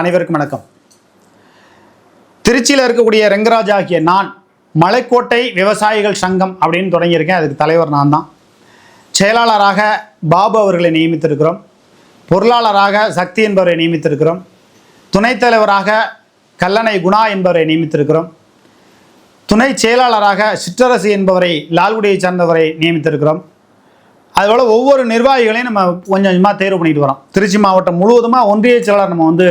அனைவருக்கும் வணக்கம். திருச்சியில் இருக்கக்கூடிய ரெங்கராஜ் ஆகிய நான் மலைக்கோட்டை விவசாயிகள் சங்கம் அப்படின்னு தொடங்கியிருக்கேன். அதுக்கு தலைவர் நான் தான். செயலாளராக பாபு அவர்களை நியமித்திருக்கிறோம். பொருளாளராக சக்தி என்பவரை நியமித்திருக்கிறோம். துணைத் தலைவராக கல்லணை குணா என்பவரை நியமித்திருக்கிறோம். துணை செயலாளராக சிற்றரசு என்பவரை லால்குடியை சார்ந்தவரை நியமித்திருக்கிறோம். அதுபோல் ஒவ்வொரு நிர்வாகிகளையும் நம்ம கொஞ்சம் கொஞ்சமாக தேர்வு பண்ணிட்டு வரோம். திருச்சி மாவட்டம் முழுவதுமாக ஒன்றிய செயலாளர் நம்ம வந்து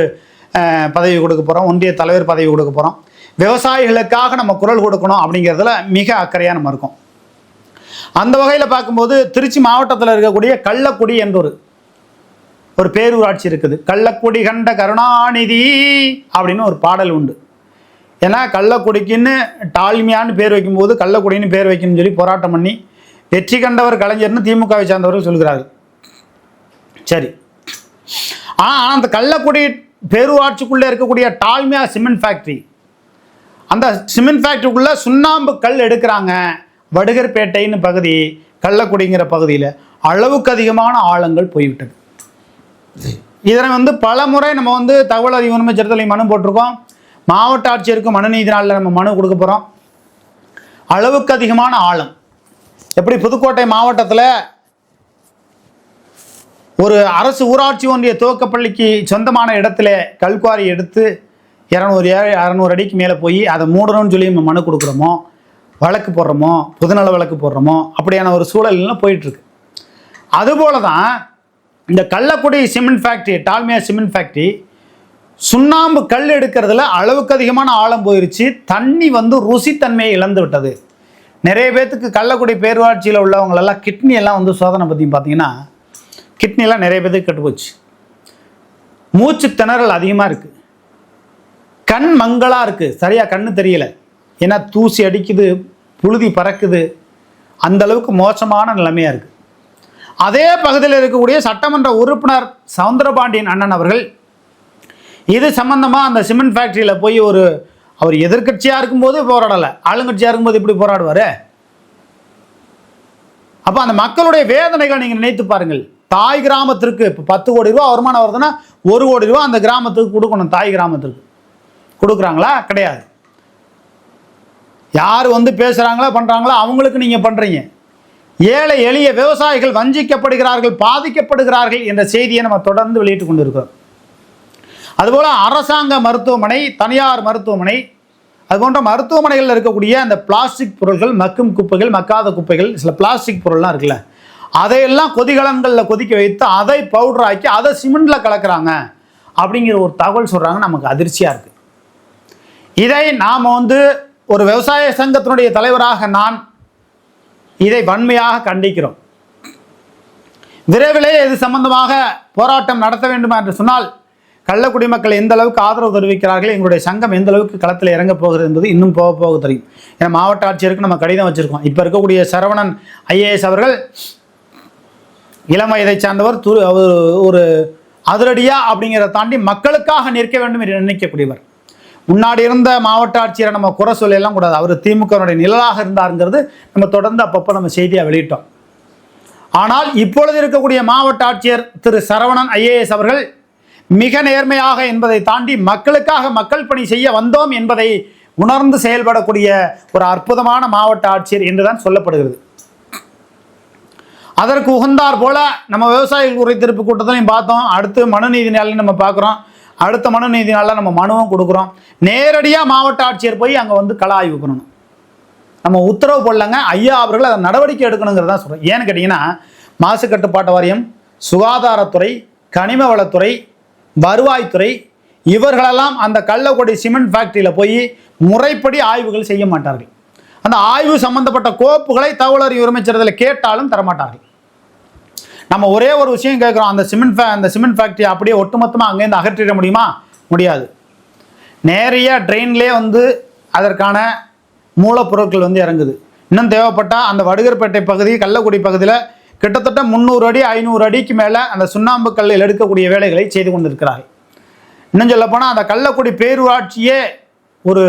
பதவி கொடுக்க போகிறோம் ஒன்றிய தலைவர் பதவி கொடுக்க போகிறோம் விவசாயிகளுக்காக நம்ம குரல் கொடுக்கணும் அப்படிங்கிறதுல மிக அக்கறையாக நம்ம இருக்கோம். அந்த வகையில் பார்க்கும்போது திருச்சி மாவட்டத்தில் இருக்கக்கூடிய கள்ளக்குடி என்றொரு ஒரு ஒரு பேரூராட்சி இருக்குது. கள்ளக்குடி கண்ட கருணாநிதி அப்படின்னு ஒரு பாடல் உண்டு. ஏன்னா கள்ளக்குடிக்குன்னு டால்மியான்னு பேர் வைக்கும்போது கள்ளக்குடின்னு பேர் வைக்கணும்னு சொல்லி போராட்டம் பண்ணி வெற்றி கண்டவர் கலைஞர்னு திமுகவை சார்ந்தவர்கள் சொல்கிறார்கள். சரி. ஆனால் அந்த கள்ளக்குடி பேரூராட்சிக்குள்ளே இருக்கக்கூடிய டால்மியா சிமெண்ட் ஃபேக்ட்ரி. அந்த சிமெண்ட் ஃபேக்ட்ரிக்குள்ளே சுண்ணாம்பு கல் எடுக்கிறாங்க. வடுகர்பேட்டைன்னு பகுதி கள்ளக்குடிங்கிற பகுதியில் அளவுக்கு அதிகமான ஆழங்கள் போய்விட்டது. இதனை வந்து பல முறை நம்ம வந்து தகவல் அறிவு உரிமை சட்டத்தில் மனு போட்டிருக்கோம். மாவட்ட ஆட்சியருக்கு மனு நீதி நாளில் நம்ம மனு கொடுக்க போகிறோம் அளவுக்கு அதிகமான ஆழம். எப்படி புதுக்கோட்டை மாவட்டத்தில் ஒரு அரசு ஊராட்சி ஒன்றிய துவக்கப்பள்ளிக்கு சொந்தமான இடத்துல கல்குவாரி எடுத்து இரநூறு அறநூறு அடிக்கு மேலே போய் அதை மூடணும்னு சொல்லி நம்ம மனு கொடுக்குறோமோ வழக்கு போடுறோமோ பொதுநல வழக்கு போடுறோமோ அப்படியான ஒரு சூழல்லாம் போயிட்டுருக்கு. அதுபோல தான் இந்த Kallakudi cement factory Dalmia cement factory சுண்ணாம்பு கல் எடுக்கிறதுல அளவுக்கு அதிகமான ஆழம் போயிருச்சு. தண்ணி வந்து ருசித்தன்மையை இழந்து விட்டது. நிறைய பேர்த்துக்கு கள்ளக்குடி பேரூராட்சியில் உள்ளவங்களெல்லாம் கிட்னி எல்லாம் வந்து சோதனை பற்றி பார்த்தீங்கன்னா கிட்னிலாம் நிறைய பேருக்கு கெட்டு போச்சு மூச்சு திணறல் அதிகமாக இருக்குது கண் மங்கலாக இருக்குது சரியாக கண்ணு தெரியல. ஏன்னா தூசி அடிக்குது புழுதி பறக்குது. அந்த அளவுக்கு மோசமான நிலைமையாக இருக்குது அதே பகுதியில் இருக்கக்கூடிய சட்டமன்ற உறுப்பினர் சவுந்தரபாண்டியன் அண்ணன் அவர்கள் இது சம்மந்தமாக அந்த சிமெண்ட் ஃபேக்ட்ரியில் போய் ஒரு அவர் எதிர்க்கட்சியாக இருக்கும்போது போராடலை. ஆளுங்கட்சியாக இருக்கும்போது இப்படி போராடுவார்? அப்போ அந்த மக்களுடைய வேதனைகள் நீங்கள் நினைத்து பாருங்கள். தாய் கிராமத்திற்கு இப்போ பத்து கோடி ரூபா வருமானம் வருதுன்னா ஒரு கோடி ரூபா அந்த கிராமத்துக்கு கொடுக்கணும் தாய் கிராமத்திற்கு. கொடுக்குறாங்களா? கிடையாது. யார் வந்து பேசுகிறாங்களோ பண்ணுறாங்களோ அவங்களுக்கு நீங்கள் பண்ணுறீங்க ஏழை எளிய விவசாயிகள் வஞ்சிக்கப்படுகிறார்கள் பாதிக்கப்படுகிறார்கள் என்ற செய்தியை நம்ம தொடர்ந்து வெளியிட்டு கொண்டு இருக்கிறோம் அதுபோல் அரசாங்க மருத்துவமனை தனியார் மருத்துவமனை அது போன்ற மருத்துவமனைகளில் இருக்கக்கூடிய அந்த பிளாஸ்டிக் பொருட்கள் மக்கும் குப்பைகள் மக்காத குப்பைகள் சில பிளாஸ்டிக் பொருள்லாம் இருக்குல்ல அதையெல்லாம் கொதிகலங்களில் கொதிக்க வைத்து அதை பவுடர் ஆக்கி அதை சிமெண்டில் கலக்கிறாங்க. அப்படிங்கிற ஒரு தகவல் சொல்கிறாங்க நமக்கு அதிர்ச்சியாக இருக்குது இதை நாம் வந்து ஒரு விவசாய சங்கத்தினுடைய தலைவராக நான் இதை வன்மையாக கண்டிக்கிறோம். விரைவிலே இது சம்பந்தமாக போராட்டம் நடத்த வேண்டுமா என்று சொன்னால் கள்ளக்குடி மக்கள் எந்த அளவுக்கு ஆதரவு தெரிவிக்கிறார்கள் எங்களுடைய சங்கம் எந்த அளவுக்கு களத்தில் இறங்க போகிறது என்பது இன்னும் போக போக தெரியும். ஏன்னா மாவட்ட ஆட்சியருக்கு நம்ம கடிதம் வச்சுருக்கோம். இப்போ இருக்கக்கூடிய சரவணன் ஐஏஎஸ் அவர்கள் இளம் வயதை சார்ந்தவர் துரு அவர் ஒரு அதிரடியா அப்படிங்கிறத தாண்டி மக்களுக்காக நிற்க வேண்டும் என்று நினைக்கக்கூடியவர். முன்னாடி இருந்த மாவட்ட ஆட்சியரை நம்ம குறை சொல்லலாம் கூடாது. அவர் திமுகவினுடைய நிழலாக இருந்தாருங்கிறது நம்ம தொடர்ந்து அப்பப்போ நம்ம செய்தியாக வெளியிட்டோம். ஆனால் இப்பொழுது இருக்கக்கூடிய மாவட்ட ஆட்சியர் திரு சரவணன் ஐஏஎஸ் அவர்கள் மிக நேர்மையாக என்பதை தாண்டி மக்களுக்காக மக்கள் பணி செய்ய வந்தோம் என்பதை உணர்ந்து செயல்படக்கூடிய ஒரு அற்புதமான மாவட்ட ஆட்சியர் என்றுதான் சொல்லப்படுகிறது. அதற்கு உகந்தார் போல நம்ம விவசாயிகள் குறைத்திருப்பு கூட்டத்திலையும் பார்த்தோம். அடுத்து மனுநீதி நாளில் நம்ம பார்க்குறோம். அடுத்த மனுநீதி நாளில் நம்ம மனுவும் கொடுக்குறோம். நேரடியாக மாவட்ட ஆட்சியர் போய் அங்கே வந்து கள ஆய்வு பண்ணணும். நம்ம உத்தரவு போடலங்க. ஐயா அவர்கள் அதை நடவடிக்கை எடுக்கணுங்கிறதா சொல்கிறோம் ஏன்னு கேட்டிங்கன்னா மாசு கட்டுப்பாட்டு வாரியம் சுகாதாரத்துறை கனிம வளத்துறை வருவாய்த்துறை இவர்களெல்லாம் அந்த கள்ளக்கொடி சிமெண்ட் ஃபேக்ட்ரியில் போய் முறைப்படி ஆய்வுகள் செய்ய மாட்டார்கள். அந்த ஆய்வு சம்பந்தப்பட்ட கோப்புகளை தகவல் அறிவு உரிமை கேட்டாலும் தரமாட்டார்கள். நம்ம ஒரே ஒரு விஷயம் கேட்குறோம். அந்த சிமெண்ட் ஃபே அந்த சிமெண்ட் ஃபேக்ட்ரி அப்படியே ஒட்டுமொத்தமாக அங்கேருந்து அகற்றிட முடியுமா? முடியாது. நேரடியாக ட்ரெயின்லேயே வந்து அதற்கான மூலப்பொருட்கள் வந்து இறங்குது. இன்னும் தேவைப்பட்டால் அந்த வடுகர்பேட்டை பகுதி கள்ளக்குடி பகுதியில் கிட்டத்தட்ட முந்நூறு அடி ஐநூறு அடிக்கு மேலே அந்த சுண்ணாம்பு கல்லில் எடுக்கக்கூடிய வேலைகளை செய்து கொண்டிருக்கிறார்கள். இன்னும் சொல்லப்போனால் அந்த கள்ளக்குடி பேரூராட்சியே ஒரு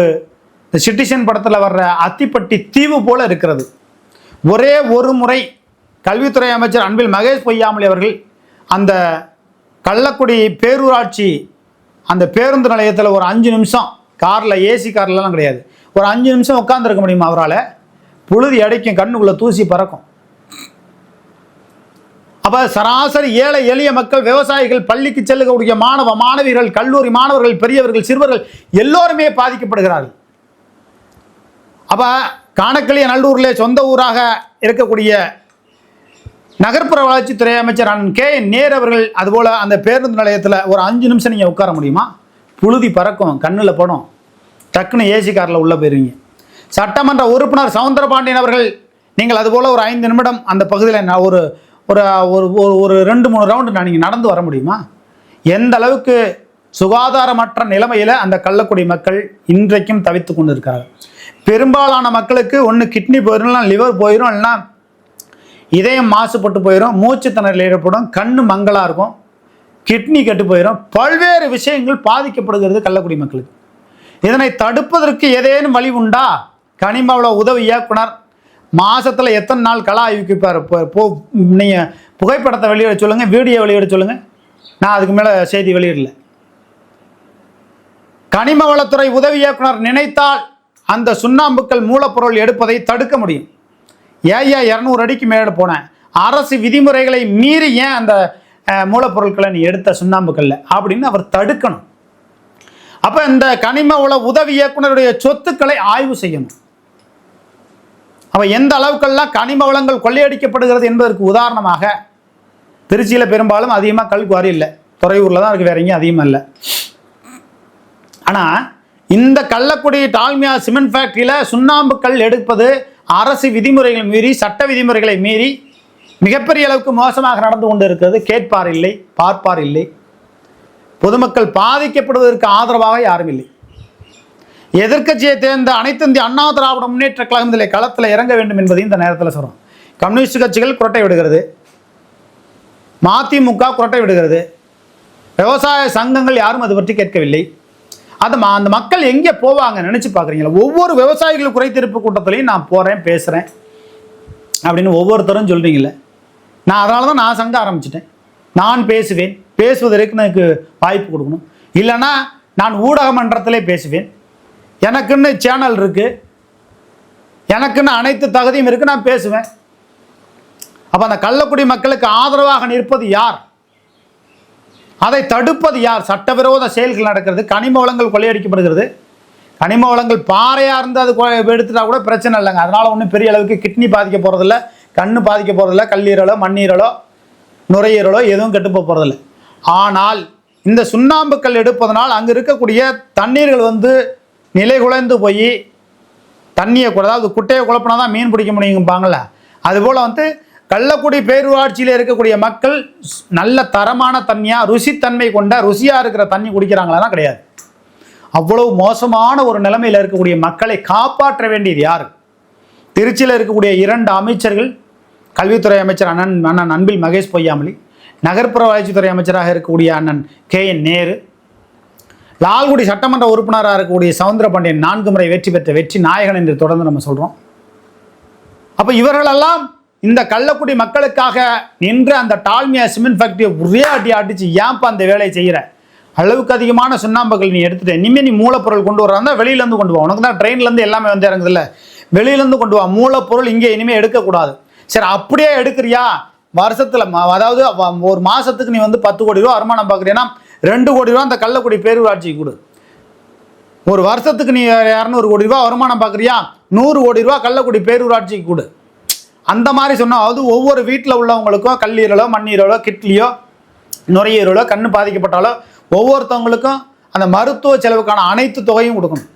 சிட்டிசன் படத்தில் வர்ற அத்திப்பட்டி தீவு போல இருக்கிறது. ஒரே ஒரு முறை கல்வித்துறை அமைச்சர் அன்பில் மகேஷ் பொய்யாமொழி அவர்கள் அந்த கள்ளக்குடி பேரூராட்சி அந்த பேருந்து நிலையத்தில் ஒரு அஞ்சு நிமிஷம் காரில் ஏசி கார்லலாம் கிடையாது. ஒரு அஞ்சு நிமிஷம் உட்காந்துருக்க முடியுமா அவரால்? புழுதி அடைக்கும் கண்ணுக்குள்ளே தூசி பறக்கும். அப்போ சராசரி ஏழை எளிய மக்கள் விவசாயிகள் பள்ளிக்கு செல்லக்கூடிய மாணவ மாணவிகள் கல்லூரி மாணவர்கள் பெரியவர்கள் சிறுவர்கள் எல்லோருமே பாதிக்கப்படுகிறார்கள். அப்போ காணக்கிளிய நல்லூரில் சொந்த ஊராக இருக்கக்கூடிய நகர்ப்புற வளர்ச்சித்துறை அமைச்சர் அண்ணன் கே என் நேர் அவர்கள் அதுபோல் அந்த பேருந்து நிலையத்தில் ஒரு அஞ்சு நிமிஷம் நீங்கள் உட்கார முடியுமா? புழுதி பறக்கும் கண்ணில் படும். டக்குன்னு ஏசி காரில் உள்ளே போயிருவீங்க. சட்டமன்ற உறுப்பினர் சவுந்தரபாண்டியன் அவர்கள் நீங்கள் அதுபோல் ஒரு ஐந்து நிமிடம் அந்த பகுதியில் நான் ஒரு ஒரு ஒரு ஒரு- ஒரு ரெண்டு மூணு ரவுண்டு நான் நீங்கள் நடந்து வர முடியுமா? எந்த அளவுக்கு சுகாதாரமற்ற நிலைமையில் அந்த கள்ளக்குடி மக்கள் இன்றைக்கும் தவித்து கொண்டு இருக்கிறார்கள் பெரும்பாலான மக்களுக்கு ஒன்று கிட்னி போயிடும் இல்லைனா லிவர் போயிடும் இல்லைன்னா இதயம் மாசுபட்டு போயிடும் மூச்சு திணறல் ஏற்படும் கண்ணு மங்கலாக இருக்கும் கிட்னி கெட்டு போயிடும் பல்வேறு விஷயங்கள் பாதிக்கப்படுகிறது கள்ளக்குடி மக்களுக்கு. இதனை தடுப்பதற்கு ஏதேனும் வழி உண்டா? கனிமவள உதவி இயக்குனர் மாதத்தில் எத்தனை நாள் கலா ஆய்வுக்கு போ- போ நீங்கள் புகைப்படத்தை வெளியிட சொல்லுங்கள் வீடியோ வெளியிட சொல்லுங்கள் நான் அதுக்கு மேலே செய்தி வெளியிடல. கனிம வளத்துறை உதவி இயக்குனர் நினைத்தால் அந்த சுண்ணாம்புக்கள் மூலப்பொருள் எடுப்பதை தடுக்க முடியும். ஏயா இரநூறு அடிக்கு மேலே போனேன். அரசு விதிமுறைகளை மீறி ஏன் அந்த மூலப்பொருட்களை நீ எடுத்த சுண்ணாம்புக்கல்ல? அப்படின்னு அவர் தடுக்கணும். அப்போ இந்த கனிம உள உதவி இயக்குனருடைய சொத்துக்களை ஆய்வு செய்யணும். அப்போ எந்த அளவுக்கெல்லாம் கனிம வளங்கள் கொள்ளையடிக்கப்படுகிறது என்பதற்கு உதாரணமாக திருச்சியில் பெரும்பாலும் அதிகமாக கல்குவாரி இல்லை. துறையூரில் தான் இருக்குது வேற எங்கேயும் அதிகமாக இல்லை. ஆனால் இந்த கள்ளக்குடி டால்மியா சிமெண்ட் ஃபேக்ட்ரியில் சுண்ணாம்பு கல் எடுப்பது அரசு விதிமுறைகளை மீறி சட்ட விதிமுறைகளை மீறி மிகப்பெரிய அளவுக்கு மோசமாக நடந்து கொண்டு இருக்கிறது கேட்பார் இல்லை பார்ப்பார் இல்லை. பொதுமக்கள் பாதிக்கப்படுவதற்கு ஆதரவாக யாரும் இல்லை. எதிர்க்கட்சியை தேர்ந்த அனைத்து இந்திய அண்ணா திராவிட முன்னேற்ற கழகம் களத்தில் இறங்க வேண்டும் என்பதையும் இந்த நேரத்தில் சொல்கிறோம் கம்யூனிஸ்ட் கட்சிகள் குரட்டை விடுகிறது. மதிமுக குரட்டை விடுகிறது. விவசாய சங்கங்கள் யாரும் அது பற்றி கேட்கவில்லை. அது அந்த மக்கள் எங்கே போவாங்க நினச்சி பார்க்குறீங்களா? ஒவ்வொரு விவசாயிகள் குறைத்தீர்ப்பு கூட்டத்துலையும் நான் போகிறேன் பேசுகிறேன் அப்படின்னு ஒவ்வொருத்தரும் சொல்கிறீங்களே நான் அதனால தான் நான் சங்க ஆரம்பிச்சிட்டேன். நான் பேசுவேன். பேசுவதற்கு எனக்கு வாய்ப்பு கொடுக்கணும். இல்லைன்னா நான் ஊடக மன்றத்திலே பேசுவேன். எனக்குன்னு சேனல் இருக்குது எனக்குன்னு அனைத்து தகுதியும் இருக்குது நான் பேசுவேன். அப்போ அந்த கள்ளக்குடி மக்களுக்கு ஆதரவாக நிற்பது யார்? அதை தடுப்பது யார்? சட்டவிரோத செயல்கள் நடக்கிறது கனிம வளங்கள் கொள்ளையடிக்கப்படுகிறது. கனிம வளங்கள் பாறையாக இருந்து அது எடுத்துட்டா கூட பிரச்சனை இல்லைங்க. அதனால் ஒன்றும் பெரிய அளவுக்கு கிட்னி பாதிக்க போகிறதில்ல கண்ணு பாதிக்க போகிறதில்ல கல்லீரலோ மண்ணீரலோ நுரையீரலோ எதுவும் கெட்டு போகிறதில்ல ஆனால் இந்த சுண்ணாம்புக்கல் எடுப்பதனால் அங்கே இருக்கக்கூடிய தண்ணீர்கள் வந்து நிலை குலைந்து போய் தண்ணியை கூட அதாவது குட்டையை குழப்பினா தான் மீன் பிடிக்க முடியும்பாங்களே அதுபோல் வந்து கள்ளக்குடி பேரூராட்சியில் இருக்கக்கூடிய மக்கள் ஸ்- நல்ல தரமான தண்ணியாக ருசித்தன்மை கொண்ட ருசியாக இருக்கிற தண்ணி குடிக்கிறாங்களா கிடையாது. அவ்வளவு மோசமான ஒரு நிலைமையில் இருக்கக்கூடிய மக்களை காப்பாற்ற வேண்டியது யார்? திருச்சியில் இருக்கக்கூடிய இரண்டு அமைச்சர்கள் கல்வித்துறை அமைச்சர் அண்ணன் அண்ணன் அன்பில் மகேஷ் பொய்யாமலி நகர்ப்புற வளர்ச்சித்துறை அமைச்சராக இருக்கக்கூடிய அண்ணன் கே என் நேரு லால்குடி சட்டமன்ற உறுப்பினராக இருக்கக்கூடிய சவுந்தர பாண்டியன் நான்கு முறை வெற்றி பெற்ற வெற்றி நாயகன் என்று தொடர்ந்து நம்ம சொல்கிறோம் அப்போ இவர்களெல்லாம் இந்த கள்ளக்குடி மக்களுக்காக நின்று அந்த டால்மியா சிமெண்ட் ஃபேக்டரியை ஒரே அடி அடிச்சு ஏன்ப்பா அந்த வேலையை செய்கிற அளவுக்கு அதிகமான சுண்ணாம்புகள் நீ எடுத்துட்டு இனிமேல் நீ மூலப்பொருள் கொண்டு வராந்தா வெளியிலேருந்து கொண்டு வா. உனக்கு தான் ட்ரெயின்லேருந்து எல்லாமே வந்து இறங்குதுல்ல. வெளியிலேருந்து கொண்டு வா. மூலப்பொருள் இங்கே இனிமேல் எடுக்கக்கூடாது. சரி அப்படியே எடுக்கிறியா? வருஷத்தில் அதாவது ஒரு மாதத்துக்கு நீ வந்து பத்து கோடி ரூபா வருமானம் பார்க்குறீன்னா ரெண்டு கோடி ரூபா அந்த கள்ளக்குடி பேரூராட்சிக்கு கொடு. ஒரு வருஷத்துக்கு நீ இரநூறு கோடி ரூபா வருமானம் பார்க்குறியா? நூறு கோடி ரூபா கள்ளக்குடி பேரூராட்சிக்கு கொடு. அந்த மாதிரி சொன்னாவது ஒவ்வொரு வீட்டில் உள்ளவங்களுக்கும் கல்லீரலோ மண்ணீரலோ கிட்லியோ நுரையீரலோ கண்ணு பாதிக்கப்பட்டாலோ ஒவ்வொருத்தவங்களுக்கும் அந்த மருத்துவ செலவுக்கான அனைத்து தொகையும் கொடுக்கணும்.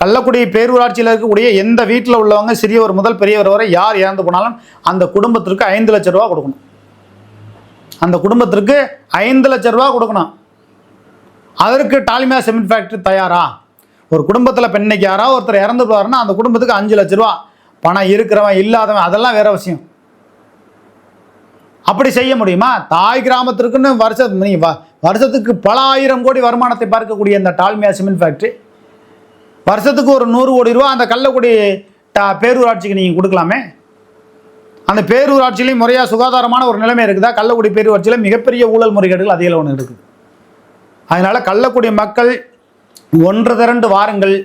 கள்ளக்குடி பேரூராட்சியில் இருக்கக்கூடிய எந்த வீட்டில் உள்ளவங்க சிறியவர் முதல் பெரியவர் வரை யார் இறந்து போனாலும் அந்த குடும்பத்திற்கு ஐந்து லட்ச ரூபா கொடுக்கணும். அந்த குடும்பத்திற்கு ஐந்து லட்ச ரூபா கொடுக்கணும். அதற்கு டாலிமியா சிமெண்ட் ஃபேக்டரி தயாரா? ஒரு குடும்பத்தில் பெண்ணைக்கு யாராவது ஒருத்தர் இறந்து போறாருன்னா அந்த குடும்பத்துக்கு அஞ்சு லட்ச ரூபா. பணம் இருக்கிறவன் இல்லாதவன் அதெல்லாம் வேற விஷயம். அப்படி செய்ய முடியுமா? தாய் கிராமத்திற்குன்னு வருஷ வருஷத்துக்கு பல ஆயிரம் கோடி வருமானத்தை பார்க்கக்கூடிய இந்த டால்மியா சிமெண்ட் ஃபேக்டரி வருஷத்துக்கு ஒரு நூறு கோடி ரூபா அந்த கள்ளக்குடி டா பேரூராட்சிக்கு நீங்கள் கொடுக்கலாமே? அந்த பேரூராட்சியிலையும் முறையாக சுகாதாரமான ஒரு நிலைமை இருக்குதா? கள்ளக்குடி பேரூராட்சியில் மிகப்பெரிய ஊழல் முறைகேடுகள் அதில் ஒன்று இருக்குது அதனால் கள்ளக்குடி மக்கள் ஒன்று திரண்டு வாருங்கள்.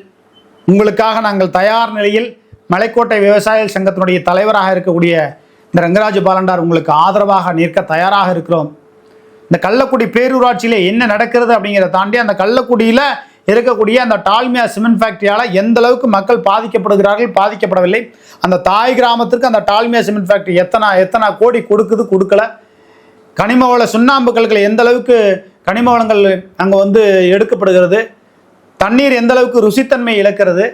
உங்களுக்காக நாங்கள் தயார் நிலையில் மலைக்கோட்டை விவசாய சங்கத்தினுடைய தலைவராக இருக்கக்கூடிய இந்த ரங்கராஜ பாலண்டார் உங்களுக்கு ஆதரவாக நிற்க தயாராக இருக்கிறோம். இந்த கள்ளக்குடி பேரூராட்சியில் என்ன நடக்கிறது அப்படிங்கிறத தாண்டி அந்த கள்ளக்குடியில் இருக்கக்கூடிய அந்த டால்மியா சிமெண்ட் ஃபேக்ட்ரியால் எந்த அளவுக்கு மக்கள் பாதிக்கப்படுகிறார்கள் பாதிக்கப்படவில்லை. அந்த தாய் கிராமத்திற்கு அந்த டால்மியா சிமெண்ட் ஃபேக்டரி எத்தனை எத்தனை கோடி கொடுக்குது கொடுக்கல. கனிம வள சுண்ணாம்பு கல்கள் எந்த அளவுக்கு கனிம வளங்கள் அங்கே வந்து எடுக்கப்படுகிறது. தண்ணீர் எந்த அளவுக்கு ருசித்தன்மை இழக்கிறது.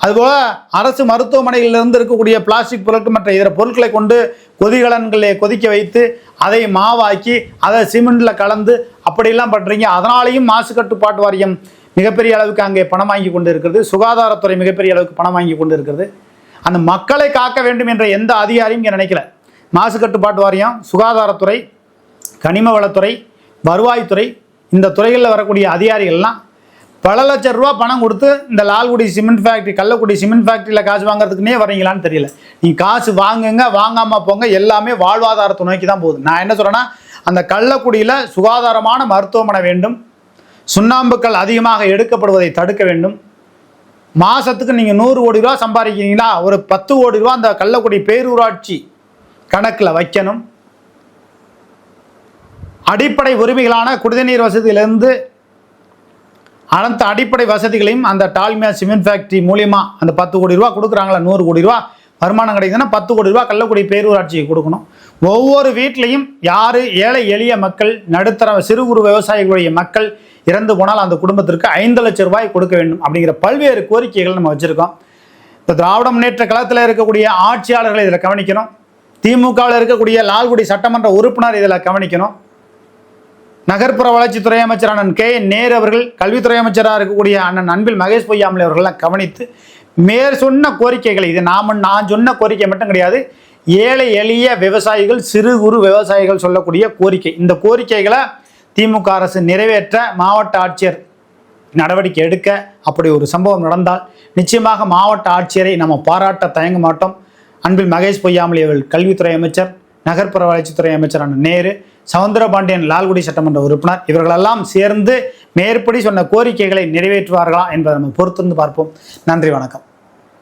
அதுபோல் அரசு மருத்துவமனையிலிருந்து இருக்கக்கூடிய பிளாஸ்டிக் பொருட்கள் மற்ற இதர பொருட்களை கொண்டு கொதிகலன்களை கொதிக்க வைத்து அதை மாவாக்கி அதை சிமெண்டில் கலந்து அப்படியெல்லாம் பண்ணுறீங்க அதனாலேயும் மாசு கட்டுப்பாட்டு வாரியம் மிகப்பெரிய அளவுக்கு அங்கே பணம் வாங்கி கொண்டு இருக்கிறது சுகாதாரத்துறை மிகப்பெரிய அளவுக்கு பணம் வாங்கி கொண்டு இருக்கிறது அந்த மக்களை காக்க வேண்டும் என்ற எந்த அதிகாரியும் இங்கே நினைக்கல. மாசு கட்டுப்பாட்டு வாரியம் சுகாதாரத்துறை கனிம வளத்துறை வருவாய்த்துறை இந்த துறைகளில் வரக்கூடிய அதிகாரிகள்லாம் பல லட்சம் ரூபா பணம் கொடுத்து இந்த Lalgudi cement factory Kallakudi cement ஃபேக்ட்ரியில் காசு வாங்குறதுக்குனே வரீங்களான்னு தெரியல. நீங்கள் காசு வாங்குங்க வாங்காமல் போங்க எல்லாமே வாழ்வாதாரத்தை நோக்கி தான் போகுது. நான் என்ன சொல்கிறேன்னா அந்த கள்ளக்குடியில் சுகாதாரமான மருத்துவமனை வேண்டும். சுண்ணாம்புக்கள் அதிகமாக எடுக்கப்படுவதை தடுக்க வேண்டும். மாதத்துக்கு நீங்கள் நூறு கோடி ரூபா சம்பாதிக்கிறீங்களா? ஒரு பத்து கோடி ரூபா அந்த கள்ளக்குடி பேரூராட்சி கணக்கில் வைக்கணும். அடிப்படை உரிமைகளான குடிநீர் வசதியிலிருந்து அனைத்து அடிப்படை வசதிகளையும் அந்த டால்மியா சிமெண்ட் ஃபேக்டரி மூலியமா அந்த பத்து கோடி ரூபா கொடுக்குறாங்களா? நூறு கோடி ரூபா வருமானம் கிடைக்குதுன்னா பத்து கோடி ரூபா கள்ளக்குடி பேரூராட்சிக்கு கொடுக்கணும். ஒவ்வொரு வீட்லேயும் யார் ஏழை எளிய மக்கள் நடுத்தர சிறு குறு விவசாயிகளுடைய மக்கள் இறந்து போனால் அந்த குடும்பத்திற்கு ஐந்து லட்சம் ரூபாய் கொடுக்க வேண்டும் அப்படிங்கிற பல்வேறு கோரிக்கைகள் நம்ம வச்சுருக்கோம். இப்போ திராவிட முன்னேற்ற கழகத்தில் இருக்கக்கூடிய ஆட்சியாளர்களை இதில் கவனிக்கணும். திமுகவில் இருக்கக்கூடிய லால்குடி சட்டமன்ற உறுப்பினர் இதில் கவனிக்கணும். நகர்ப்புற வளர்ச்சித்துறை அமைச்சர் அண்ணன் கே என் நேரு அவர்கள் கல்வித்துறை அமைச்சராக இருக்கக்கூடிய அண்ணன் அன்பில் மகேஷ் பொய்யாமலை அவர்கள்லாம் கவனித்து மேற் சொன்ன கோரிக்கைகளை இது நாம நான் சொன்ன கோரிக்கை மட்டும் கிடையாது ஏழை எளிய விவசாயிகள் சிறு குறு விவசாயிகள் சொல்லக்கூடிய கோரிக்கை. இந்த கோரிக்கைகளை திமுக அரசு நிறைவேற்ற மாவட்ட ஆட்சியர் நடவடிக்கை எடுக்க அப்படி ஒரு சம்பவம் நடந்தால் நிச்சயமாக மாவட்ட ஆட்சியரை நம்ம பாராட்ட தயங்க மாட்டோம். அன்பில் மகேஷ் பொய்யாமலி அவர்கள் கல்வித்துறை அமைச்சர் நகர்ப்புற வளர்ச்சித்துறை அமைச்சரான நேரு சவுந்தரபாண்டியன் லால்குடி சட்டமன்ற உறுப்பினர். இவர்களெல்லாம் சேர்ந்து மேற்படி சொன்ன கோரிக்கைகளை நிறைவேற்றுவார்களா என்பதை நம்ம பொறுத்திருந்து பார்ப்போம். நன்றி வணக்கம்.